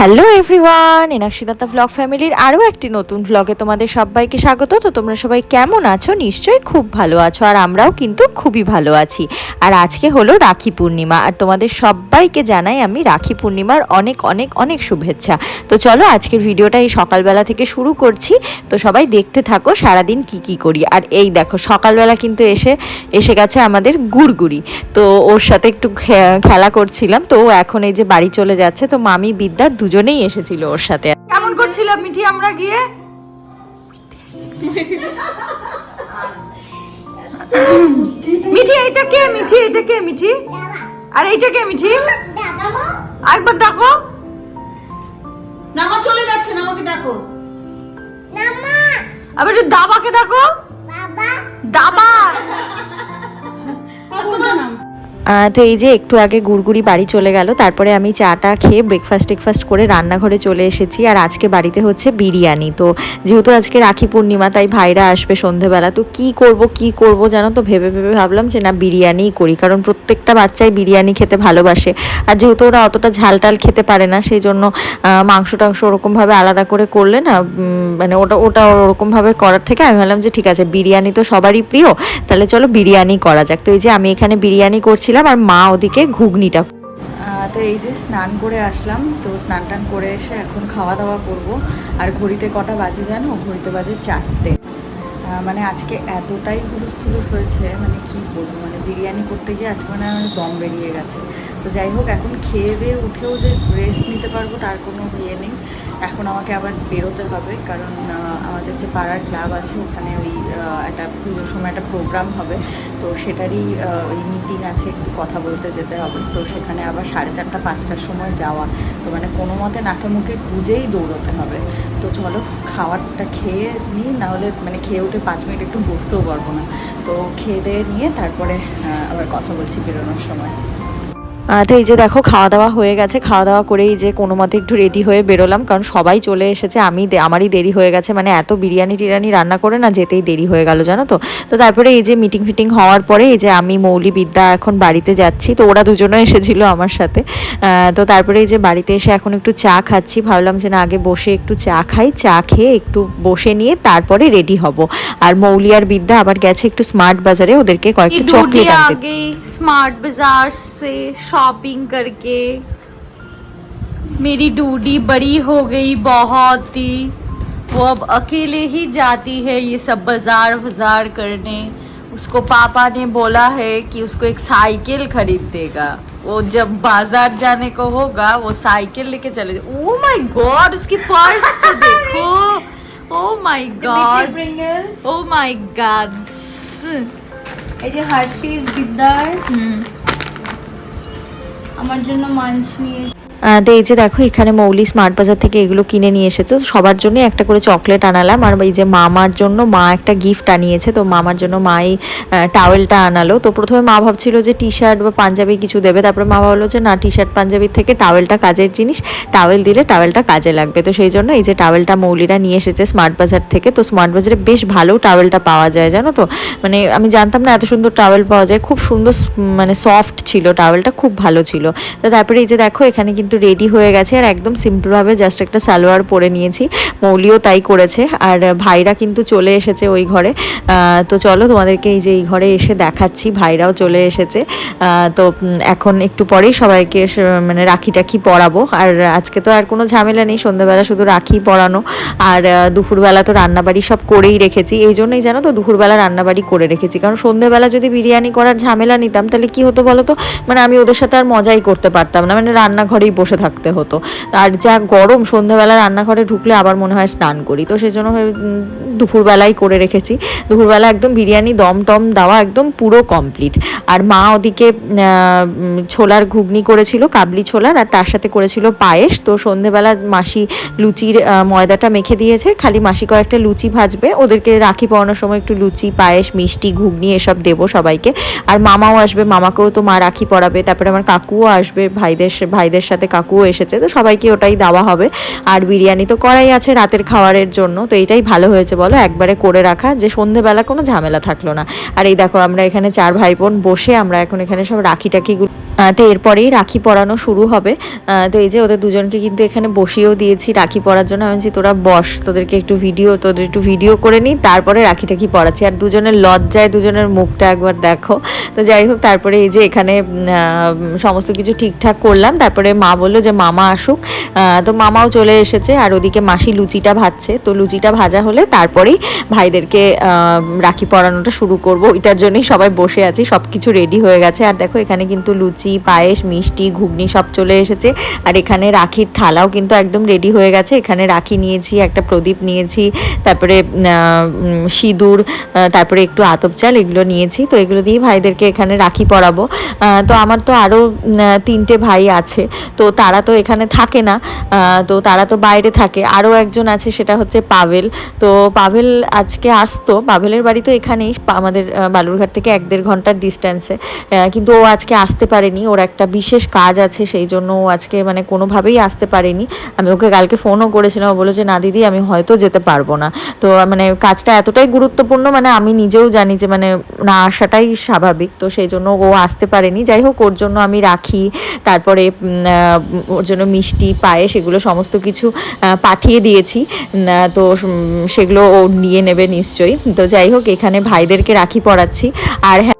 Hello everyone এনাক্ষিদাতা vlog ফ্যামিলির আরও একটি নতুন ভ্লগে তোমাদের সবাইকে স্বাগত। তো তোমরা সবাই কেমন আছো? নিশ্চয়ই খুব ভালো আছো, আর আমরাও কিন্তু খুবই ভালো আছি। আর আজকে হলো রাখি পূর্ণিমা, আর তোমাদের সবাইকে জানাই আমি রাখি পূর্ণিমার অনেক অনেক অনেক শুভেচ্ছা। তো চলো আজকের ভিডিওটা এই সকালবেলা থেকে শুরু করছি। তো সবাই দেখতে থাকো, সারাদিন কি কি করি। আর এই দেখো, সকালবেলা কিন্তু এসে এসে গেছে আমাদের গুড়গুড়ি। তো ওর সাথে একটু খেলা করছিলাম, তো এখন এই যে বাড়ি চলে যাচ্ছে, তো মামি বিদ্যা দুজনেই এসেছিল ওর সাথে। কেমন করছিলাম মিঠি আমরা গিয়ে? মিঠি এইটা কে মিঠি? এটা কে মিঠি? আর এইটা কে মিঠি? একবার ডাকো। নামা চলে যাচ্ছে নামাকে ডাকো। আবার দাবাকে ডাকো। দাবা তো এই যে একটু আগে গুড়গুড়ি বাড়ি চলে গেল, তারপরে আমি চাটা খেয়ে ব্রেকফাস্ট টেকফাস্ট করে রান্নাঘরে চলে এসেছি। আর আজকে বাড়িতে হচ্ছে বিরিয়ানি। তো যেহেতু আজকে রাখি পূর্ণিমা, তাই ভাইরা আসবে সন্ধেবেলা। তো কি করব কি করব জানো তো? ভেবে ভেবে ভাবলাম যে না, বিরিয়ানিই করি, কারণ প্রত্যেকটা বাচ্চাই বিরিয়ানি খেতে ভালোবাসে। আর যেহেতু ওরা অতটা ঝাল টাল খেতে পারে না, সেই জন্য মাংস টাংস ওরকমভাবে আলাদা করে করলে না মানে ওটা ওটা ওরকমভাবে করার থেকে আমি ভাবলাম যে ঠিক আছে, বিরিয়ানি তো সবারই প্রিয়, তাহলে চলো বিরিয়ানি করা যাক। তো এই যে আমি এখানে বিরিয়ানি করছিলাম আর মা ওদিকে ঘুগনিটা তো এই যে স্নান করে আসলাম, তো স্নান টান করে এসে এখন খাওয়া দাওয়া করব। আর ঘড়িতে কটা বাজে জানো? ঘড়িতে বাজে চারটে। মানে আজকে এতটাই হুলুস হয়েছে মানে কি বলব? মানে বিরিয়ানি করতে গিয়ে আজকে মানে আমার দম বেরিয়ে গেছে। তো যাই হোক, এখন খেয়ে দিয়ে উঠেও যে রেস্ট নিতে পারব তার কোনো ইয়ে নেই। এখন আমাকে আবার বেরোতে হবে কারণ আমাদের যে পাড়ার ক্লাব আছে ওখানে ওই একটা পুজোর সময় একটা প্রোগ্রাম হবে। তো সেটারই ওই মিটিং আছে, একটু কথা বলতে যেতে হবে। তো সেখানে আবার সাড়ে চারটা, পাঁচটার সময় যাওয়া। তো মানে কোনো মতে নাকে মুখে গুজেই দৌড়তে হবে। তো চলো খাওয়ারটা খেয়ে নিই, নাহলে মানে খেয়ে উঠে পাঁচ মিনিট একটু বসতেও পারব না। তো খেয়ে দিয়ে নিয়ে তারপরে আবার কথা বলছি বেরোনোর সময়। তো এই যে দেখো খাওয়া দাওয়া হয়ে গেছে। খাওয়া দাওয়া করেই যে কোনো মতে একটু রেডি হয়ে বেরোলাম। কারণ সবাই চলে এসেছে। আমি আমারই দেরি হয়ে গেছে। মানে এত বিরিয়ানি টিরিয়ানি রান্না করে না যেতেই দেরি হয়ে গেল জানো তো? তো তারপরে এই যে মিটিং ফিটিং হওয়ার পরে এই যে আমি মৌলি বিদ্যা এখন বাড়িতে যাচ্ছি। তো ওরা দুজনও এসেছিল আমার সাথে। তো তারপরে এই যে বাড়িতে এসে এখন একটু চা খাচ্ছি। ভাবলাম যে না আগে বসে একটু চা খাই। চা খেয়ে একটু বসে নিয়ে তারপরে রেডি হব। আর মৌলি আর বিদ্যা আবার গেছে একটু স্মার্ট বাজারে। ওদেরকে কয়েকটা চকলেট আনতে। স্মার্ট বাজার से शॉपिंग करके। मेरी डूडी बड़ी हो गई बहुत ही। वो अब अकेले ही जाती है ये सब बाज़ार वज़ार करने। उसको पापा ने बोला है कि उसको एक साइकिल खरीद देगा। वो जब बाज़ार जाने को होगा वो साइकिल लेके चले ओ माय गॉड उसकी पर्स तो देखो। Oh my God oh my God ये हर्षीज हम्म। बिदार আমার জন্য মাঞ্চ নিয়ে তো এই যে দেখো, এখানে মৌলি স্মার্ট বাজার থেকে এগুলো কিনে নিয়ে এসেছে। সবার জন্য একটা করে চকলেট আনালাম। আর এই যে মামার জন্য মা একটা গিফট আনিয়েছে। তো মামার জন্য মাই টাওয়েলটা আনালো। তো প্রথমে মা ভাবছিল যে টি শার্ট বা পাঞ্জাবি কিছু দেবে। তারপরে মা ভাবলো যে না টি শার্ট পাঞ্জাবির থেকে টাওয়েলটা কাজের জিনিস। টাওয়েল দিলে টাওয়েলটা কাজে লাগবে। তো সেই জন্য এই যে টাওয়েলটা মৌলিরা নিয়ে এসেছে স্মার্ট বাজার থেকে। তো স্মার্ট বাজারে বেশ ভালো টাওয়েলটা পাওয়া যায়, জানো তো? মানে আমি জানতাম না এত সুন্দর টাওয়েল পাওয়া যায়। খুব সুন্দর মানে সফট ছিল টাওয়েলটা খুব ভালো ছিল। তো তারপরে এই যে দেখো, এখানে কিন্তু রেডি হয়ে গেছে আর একদম সিম্পলভাবে জাস্ট একটা সালোয়ার পরে নিয়েছি। মৌলিও তাই করেছে আর ভাইরা কিন্তু চলে এসেছে ওই ঘরে। তো চলো তোমাদেরকে এই যে এই ঘরে এসে দেখাচ্ছি, ভাইরাও চলে এসেছে। তো এখন একটু পরেই সবাইকে মানে রাখি টাখি পরাবো। আর আজকে তো আর কোনো ঝামেলা নেই, সন্ধ্যাবেলা শুধু রাখি পরানো। আর দুপুরবেলা তো রান্নাবাড়ি সব করেই রেখেছি। এই জন্যই জানো তো দুপুরবেলা রান্নাবাড়ি করে রেখেছি। কারণ সন্ধ্যেবেলা যদি বিরিয়ানি করার ঝামেলা নিতাম, তাহলে কি হতো বলো তো? মানে আমি ওদের সাথে আর মজাই করতে পারতাম না। মানে রান্নাঘরেই বসে থাকতে হতো। আর যা গরম সন্ধ্যাবেলা রান্নাঘরে ঢুকলে আবার মনে হয় স্নান করি। তো সেই জন্য দুপুরবেলাই করে রেখেছি। দুপুরবেলা একদম বিরিয়ানি দম টম দেওয়া একদম পুরো কমপ্লিট আর মা ওদিকে ছোলার ঘুগনি করেছিল, কাবলি ছোলার, আর তার সাথে করেছিল পায়েস। তো সন্ধেবেলা মাসি লুচির ময়দাটা মেখে দিয়েছে। খালি মাসি কয়েকটা লুচি ভাজবে। ওদেরকে রাখি পরানোর সময় একটু লুচি, পায়েস, মিষ্টি, ঘুগনি এসব দেবো সবাইকে। আর মামাও আসবে, মামাকেও তো মা রাখি পরাবে। তারপরে আমার কাকুও আসবে, ভাইদের ভাইদের সাথে কাকুও এসেছে, তো সবাইকে ওটাই দেওয়া হবে। আর বিরিয়ানি তো করাই আছে রাতের খাওয়ারের জন্য, তো এটাই ভালো হয়েছে বলো, একবারে করে রাখা, যে সন্ধেবেলা কোনো ঝামেলা থাকল না। আর এই দেখো, আমরা এখানে চার ভাই বোন বসে আমরা এখন এখানে সব রাখি টাকিগুলো তো এরপরেই রাখি পরানো শুরু হবে। তো এই যে ওদের দুজনকে কিন্তু এখানে বসিয়েও দিয়েছি রাখি পরার জন্য। আমি বলছি, তোরা বস, তোদেরকে একটু ভিডিও, তোদের একটু ভিডিও করে নিই তারপরে রাখি টাকি পরাচ্ছি। আর দুজনের লজ্জায় দুজনের মুখটা একবার দেখো। তো যাই হোক, তারপরে এই যে এখানে সমস্ত কিছু ঠিকঠাক করলাম, তারপরে মা বলল যে মামা আসুক। তো মামাও চলে এসেছে আর ওদিকে মাসি লুচিটা ভাজছে। তো লুচিটা ভাজা হলে তারপরেই ভাইদেরকে রাখি পরানোটা শুরু করব। এটার জন্যই সবাই বসে আছি সব কিছু রেডি হয়ে গেছে। আর দেখো, এখানে কিন্তু লুচি, পায়েস, মিষ্টি, ঘুগনি সব চলে এসেছে। আর এখানে রাখির থালাও কিন্তু একদম রেডি হয়ে গেছে। এখানে রাখি নিয়েছি, একটা প্রদীপ নিয়েছি, তারপরে সিঁদুর তারপরে একটু আতপ চাল এগুলো নিয়েছি। তো এগুলো দিয়ে ভাইদেরকে এখানে রাখি পরাবো। তো আমার তো আরও তিনটে ভাই আছে। তো তারা তো এখানে থাকে না তো তারা তো বাইরে থাকে। আরও একজন আছে, সেটা হচ্ছে পাভেল। তো পাভেল আজকে আসতো, পাভেলের বাড়ি তো এখানেই আমাদের বালুরঘাট থেকে এক দেড় ঘণ্টার ডিস্ট্যান্সে কিন্তু ও আজকে আসতে পারেনি, ওর একটা বিশেষ কাজ আছে, সেই জন্য ও আজকে মানে কোনোভাবেই আসতে পারেনি। আমি ওকে কালকে ফোনও করেছিলাম, ও বলো যে, না দিদি, আমি হয়তো যেতে পারব না। তো মানে কাজটা এতটাই গুরুত্বপূর্ণ মানে আমি নিজেও জানি যে মানে না আসাটাই স্বাভাবিক। তো সেই জন্য ও আসতে পারেনি। যাই হোক, ওর জন্য আমি রাখি। তারপরে ওর জন্য মিষ্টি পায়ে সেগুলো সমস্ত কিছু পাঠিয়ে দিয়েছি। তো সেগুলো ও নিয়ে নেবে নিশ্চয়ই। তো যাই হোক, এখানে ভাইদেরকে রাখি পড়াচ্ছি আর হ্যাঁ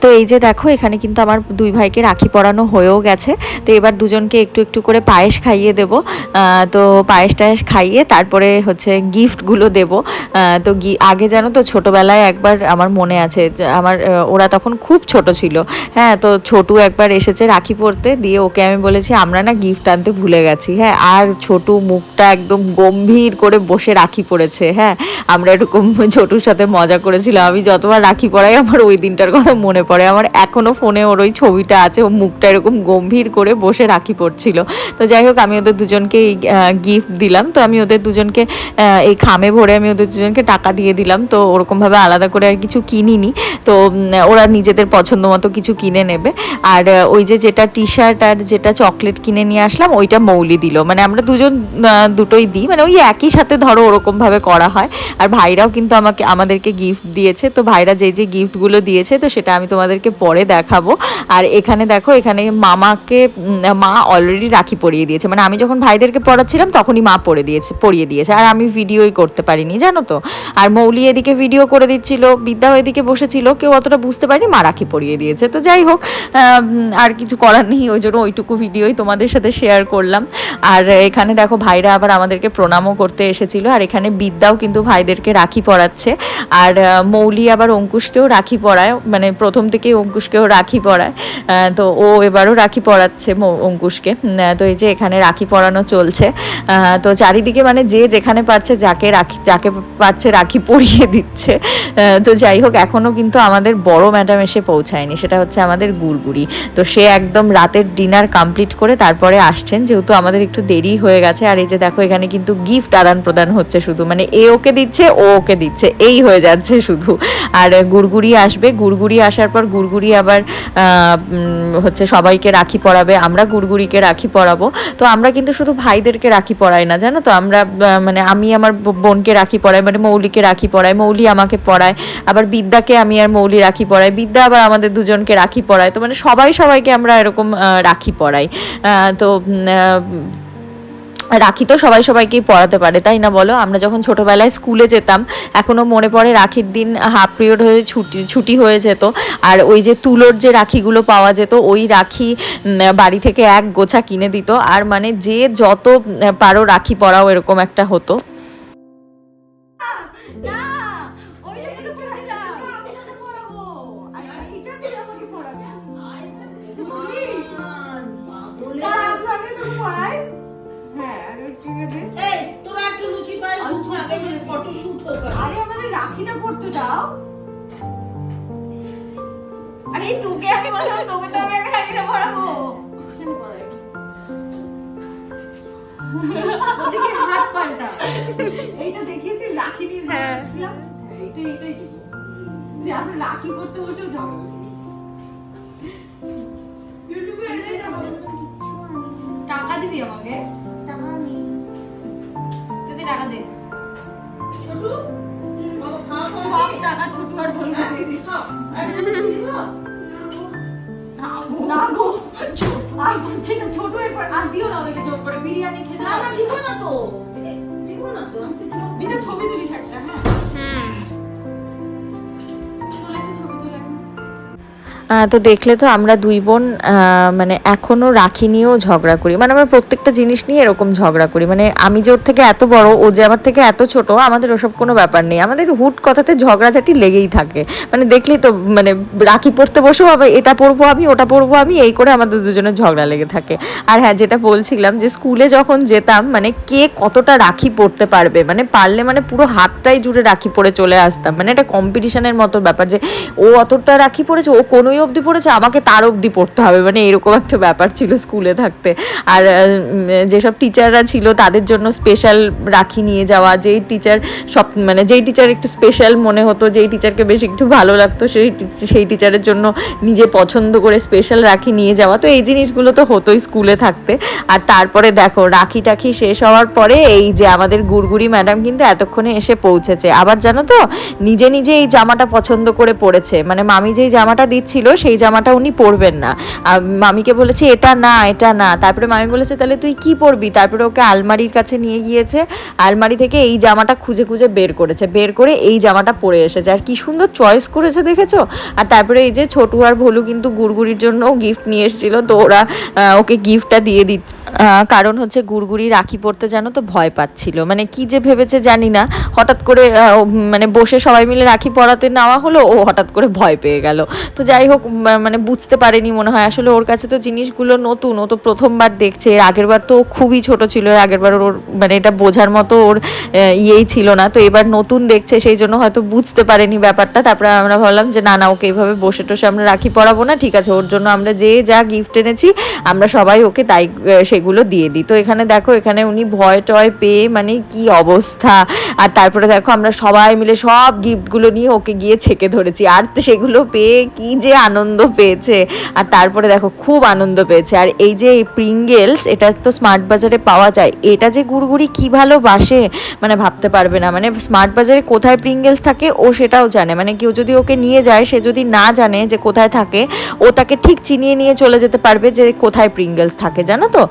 তো এই যে দেখো, এখানে কিন্তু আমার দুই ভাইকে রাখি পরানো হয়েও গেছে। তো এবার দুজনকে একটু একটু করে পায়েস খাইয়ে দেব। তো পায়েস টায়েস খাইয়ে তারপরে হচ্ছে গিফটগুলো দেব। তো আগে জানো তো ছোটোবেলায় একবার আমার মনে আছে আমার ওরা তখন খুব ছোট ছিল। হ্যাঁ তো ছোটু একবার এসেছে রাখি পরতে, দিয়ে ওকে আমি বলেছি, আমরা না গিফট আনতে ভুলে গেছি। হ্যাঁ আর ছোটু মুখটা একদম গম্ভীর করে বসে রাখি পড়েছে হ্যাঁ আমরা এরকম ছোটুর সাথে মজা করেছিলাম। আমি যতবার রাখি পড়াই আমার ওই দিনটার কথা মনে পড়ে। আমার এখনও ফোনে ওর ওই ছবিটা আছে, ও মুখটা এরকম গম্ভীর করে বসে রাখি পড়ছিল। তো যাই হোক, আমি ওদের দুজনকে গিফট দিলাম। তো আমি ওদের দুজনকে এই খামে ভরে আমি ওদের দুজনকে টাকা দিয়ে দিলাম। তো ওরকমভাবে আলাদা করে আর কিছু কিনিনি। তো ওরা নিজেদের পছন্দ মতো কিছু কিনে নেবে। আর ওই যে যেটা টি শার্ট আর যেটা চকলেট কিনে নিয়ে আসলাম, ওইটা মৌলি দিল। মানে আমরা দুজন দুটোই দিই। মানে ওই একই সাথে ধরো ওরকমভাবে করা হয়। আর ভাইরাও কিন্তু আমাকে, আমাদেরকে গিফট দিয়েছে। তো ভাইরা যে যে গিফটগুলো দিয়েছে তো সেটা আমি তোমাদেরকে পরে দেখাবো। আর এখানে দেখো, এখানে মামাকে মা অলরেডি রাখি পরিয়ে দিয়েছে। মানে আমি যখন ভাইদেরকে পড়াচ্ছিলাম, তখনই মা পরে দিয়েছে, পরিয়ে দিয়েছে। আর আমি ভিডিওই করতে পারিনি, জানো তো? আর মৌলি এদিকে ভিডিও করে দিচ্ছিল বিদ্যাও এদিকে বসেছিল, কেউ অতটা বুঝতে পারিনি, মা রাখি পরিয়ে দিয়েছে। তো যাই হোক আর কিছু করার নেই, ওই জন্য ওইটুকু ভিডিওই তোমাদের সাথে শেয়ার করলাম। আর এখানে দেখো, ভাইরা আবার আমাদেরকে প্রণামও করতে এসেছিল। আর এখানে বিদ্যাও কিন্তু ভাইদেরকে রাখি পরাচ্ছে। আর মৌলি আবার অঙ্কুশকেও রাখি পরায়। মানে প্রথম থেকেই অঙ্কুশকেও রাখি পরায়। তো ও এবারও রাখি পরাচ্ছে অঙ্কুশকে। তো এই যে এখানে রাখি পরানো চলছে। তো চারিদিকে মানে যে যেখানে পারছে যাকে রাখি যাকে পারছে রাখি পরিয়ে দিচ্ছে। তো যাই হোক এখনও কিন্তু আমাদের বড় ম্যাডাম এসে পৌঁছায়নি। সেটা হচ্ছে আমাদের গুড়গুড়ি। তো সে একদম রাতের ডিনার কমপ্লিট করে তারপরে আসছেন। যেহেতু আমাদের একটু দেরি হয়ে গেছে, আর এই যে দেখো, এখানে কিন্তু গিফট আদান প্রদান হচ্ছে শুধু। মানে এ ওকে দিচ্ছে, ও ওকে দিচ্ছে। এই হয়ে যাচ্ছে শুধু। আর গুড়গুড়ি আসবে। গুড়গুড়ি আসার পর গুড়গুড়ি আবার হচ্ছে সবাইকে রাখি পরাবে, আমরা গুড়গুড়িকে রাখি পরাবো। তো আমরা কিন্তু শুধু ভাইদেরকে রাখি পরাই না, জানো তো? আমরা মানে আমি আমার বোনকে রাখি পরাই মানে মৌলিকে রাখি পরাই, মৌলি আমাকে পড়ায় আবার বিদ্যাকে আমি আর মৌলি রাখি পরাই, বিদ্যা আবার আমাদের দুজনকে রাখি পরায়। তো মানে সবাই সবাইকে আমরা এরকম রাখি পরাই। তো রাখি তো সবাই সবাইকেই পড়াতে পারে, তাই না বলো? আমরা যখন ছোটোবেলায় স্কুলে যেতাম এখনও মনে পড়ে রাখির দিন হাফ পিরিয়ড হয়ে ছুটি ছুটি হয়ে যেত। আর ওই যে তুলোর যে রাখিগুলো পাওয়া যেত, ওই রাখি বাড়ি থেকে এক গোছা কিনে দিত। আর মানে যে যত পারো রাখি পরাও এরকম একটা হতো। আর। আরে আমাদের রাখিটা পড়তে দাও। আরে তোকে আমি বললাম তোকে তো আমি আগে রাখিটা পড়াবো ওদিকে হাত পাল্টা। এইটা দেখিয়েছি রাখি নিয়ে যাচ্ছিলাম এইটা এইটাই যে আমরা রাখি বসেও এটা এটা বলো। দিবি আমাকে? টাকা নেই। যদি টাকা দে। ছোটু সব টাকা ছোটু আর ভুল দিচ্ছি না গো আর বলছি না ছোট এরপর আর দিও না ওদেরকে জোর করে বিরিয়ানি খেতে না দিব না তো। দিব না তো আমি তো ছবি তুলিস একটা হ্যাঁ। তো দেখলে তো আমরা দুই বোন মানে এখনও রাখি নিয়েও ঝগড়া করি। মানে আমরা প্রত্যেকটা জিনিস নিয়ে এরকম ঝগড়া করি। মানে আমি যে ওর থেকে এত বড়, ও যে আমার থেকে এত ছোট, আমাদের ওসব কোনো ব্যাপার নেই। আমাদের হুট কথাতে ঝগড়াঝাটি লেগেই থাকে। মানে দেখলেই তো মানে রাখি পড়তে বসেও আবার এটা পরবো আমি, ওটা পরবো আমি, এই করে আমাদের দুজনের ঝগড়া লেগে থাকে। আর হ্যাঁ যেটা বলছিলাম যে স্কুলে যখন যেতাম মানে কে কতটা রাখি পড়তে পারবে? মানে পারলে মানে পুরো হাতটাই জুড়ে রাখি পরে চলে আসতাম। মানে এটা কম্পিটিশনের মতো ব্যাপার যে, ও অতটা রাখি পড়েছে ও কোনোই অবধি পড়েছে, আমাকে তার অবধি পড়তে হবে। মানে এরকম একটা ব্যাপার ছিল স্কুলে থাকতে। আর যেসব টিচাররা ছিল তাদের জন্য স্পেশাল রাখি নিয়ে যাওয়া, যেই টিচার সব মানে যেই টিচার একটু স্পেশাল মনে হতো, যেই টিচারকে বেশ একটু ভালো লাগতো, সেই সেই টিচারের জন্য নিজে পছন্দ করে স্পেশাল রাখি নিয়ে যাওয়া। তো এই জিনিসগুলো তো হতোই স্কুলে থাকতে। আর তারপরে দেখো, রাখি টাখি শেষ হওয়ার পরে এই যে আমাদের গুড়গুড়ি ম্যাডাম কিন্তু এতক্ষণে এসে পৌঁছেছে। আবার জানো তো, নিজে নিজে এই জামাটা পছন্দ করে পড়েছে। মানে মামি যেই জামাটা দিচ্ছিল সেই জামাটা উনি পরবেন না। মামিকে বলেছে, এটা না এটা না। তারপরে মামি বলেছে, তাহলে তুই কি পরবি? তারপরে ওকে আলমারির কাছে নিয়ে গিয়েছে। আলমারি থেকে এই জামাটা খুঁজে খুঁজে বের করেছে। বের করে এই জামাটা পরে এসেছে। আর কি সুন্দর চয়েস করেছে, দেখেছ? আর তারপরে এই যে ছোটু আর ভলু কিন্তু গুড়গুড়ির জন্য গিফট নিয়ে এসেছিল, তো ওরা ওকে গিফটটা দিয়ে দিচ্ছে। কারণ হচ্ছে গুড়গুড়ি রাখি পড়তে জানো তো ভয় পাচ্ছিল। মানে কি যে ভেবেছে জানি না। হঠাৎ করে মানে বসে সবাই মিলে রাখি পড়াতে নেওয়া হলো ও হঠাৎ করে ভয় পেয়ে গেল। তো যাই হোক মানে বুঝতে পারেনি মনে হয়। আসলে ওর কাছে তো জিনিসগুলো নতুন ও তো প্রথমবার দেখছে। এর আগের বার তো খুবই ছোট ছিল এর আগের বার ওর মানে এটা বোঝার মতো ওর ইয়েই ছিল না। তো এবার নতুন দেখছে সেই জন্য হয়তো বুঝতে পারেনি ব্যাপারটা। তারপরে আমরা ভাবলাম যে না না ওকে এইভাবে বসে টসে আমরা রাখি পড়াবো না। ঠিক আছে ওর জন্য আমরা যে যা গিফট এনেছি আমরা সবাই ওকে তাই আহ, সেগুলো দিয়ে দিই। তো এখানে দেখো, এখানে উনি ভয় টয় পেয়ে মানে কি অবস্থা। আর তারপরে দেখো, আমরা সবাই মিলে সব গিফটগুলো নিয়ে ওকে গিয়ে ছেকে ধরেছি। আর সেগুলো পেয়ে কি যে আনন্দ পেয়েছে। আর তারপরে দেখো, খুব আনন্দ পেয়েছে। আর এই যে প্রিঙ্গেলস এটা তো স্মার্ট বাজারে পাওয়া যায়। এটা যে গুড়গুড়ি কি ভালোবাসে মানে ভাবতে পারবে না। মানে স্মার্ট বাজারে কোথায় প্রিঙ্গেলস থাকে, ও সেটাও জানে। মানে কেউ যদি ওকে নিয়ে যায়, সে যদি না জানে যে কোথায় থাকে, ও তাকে ঠিক চিনিয়ে নিয়ে চলে যেতে পারবে যে কোথায় প্রিঙ্গেলস থাকে, জানো তো?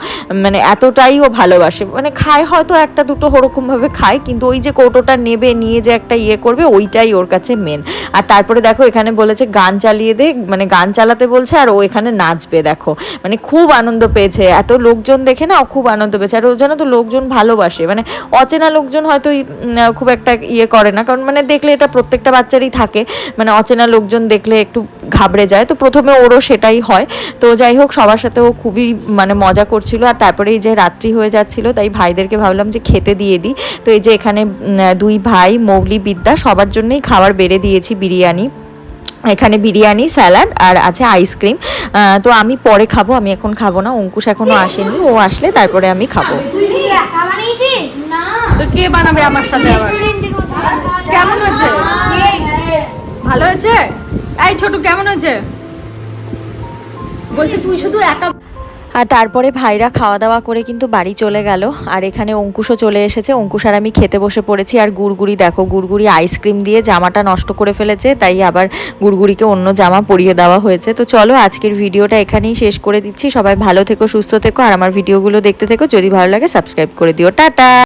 মানে এতটাই ও ভালোবাসে। মানে খায় হয়তো একটা দুটো ওরকমভাবে খায়, কিন্তু ওই যে কৌটোটা নেবে, নিয়ে যে একটা ইয়ে করবে, ওইটাই ওর কাছে মেন আর তারপরে দেখো, এখানে বলেছে গান চালিয়ে দে মানে গান চালাতে বলছে আর ও এখানে নাচবে, দেখো। মানে খুব আনন্দ পেয়েছে। এত লোকজন দেখে না ও খুব আনন্দ পেয়েছে। আর ও জানো তো লোকজন ভালোবাসে। মানে অচেনা লোকজন হয়তো খুব একটা ইয়ে করে না। কারণ মানে দেখলে এটা প্রত্যেকটা বাচ্চারই থাকে। মানে অচেনা লোকজন দেখলে একটু ঘাবড়ে যায়। তো প্রথমে ওরও সেটাই হয়। তো যাই হোক, সবার সাথে ও খুবই মানে মজা করছিল। আর তারপরে এই যে রাত্রি হয়ে যাচ্ছিল, তাই ভাইদেরকে ভাবলাম যে খেতে দিয়ে দিই। তো এই যে এখানে দুই ভাই, মৌলি, বিদ্যা, সবার জন্যই খাবার বেড়ে দিয়েছি বিরিয়ানি। এখানে বিরিয়ানি, স্যালাড আর আছে আইসক্রিম। তো আমি পরে খাব, আমি এখন খাব না, অঙ্কুশ এখনও আসেনি, ও আসলে তারপরে আমি খাব। ভালো হয়েছে? এই ছোট, কেমন হয়েছে? বলছে তুই শুধু একা আর তারপরে ভাইরা খাওয়া দাওয়া করে কিন্তু বাড়ি চলে গেল। আর এখানে অঙ্কুশও চলে এসেছে। অঙ্কুশ আর আমি খেতে বসে পড়েছি। আর গুড়গুড়ি দেখো, গুড়গুড়ি আইসক্রিম দিয়ে জামাটা নষ্ট করে ফেলেছে। তাই আবার গুড়গুড়িকে অন্য জামা পরিয়ে দেওয়া হয়েছে। তো চলো আজকের ভিডিওটা এখানেই শেষ করে দিচ্ছি। সবাই ভালো থেকো, সুস্থ থেকো। আর আমার ভিডিওগুলো দেখতে থেকো। যদি ভালো লাগে সাবস্ক্রাইব করে দিও। টাটা!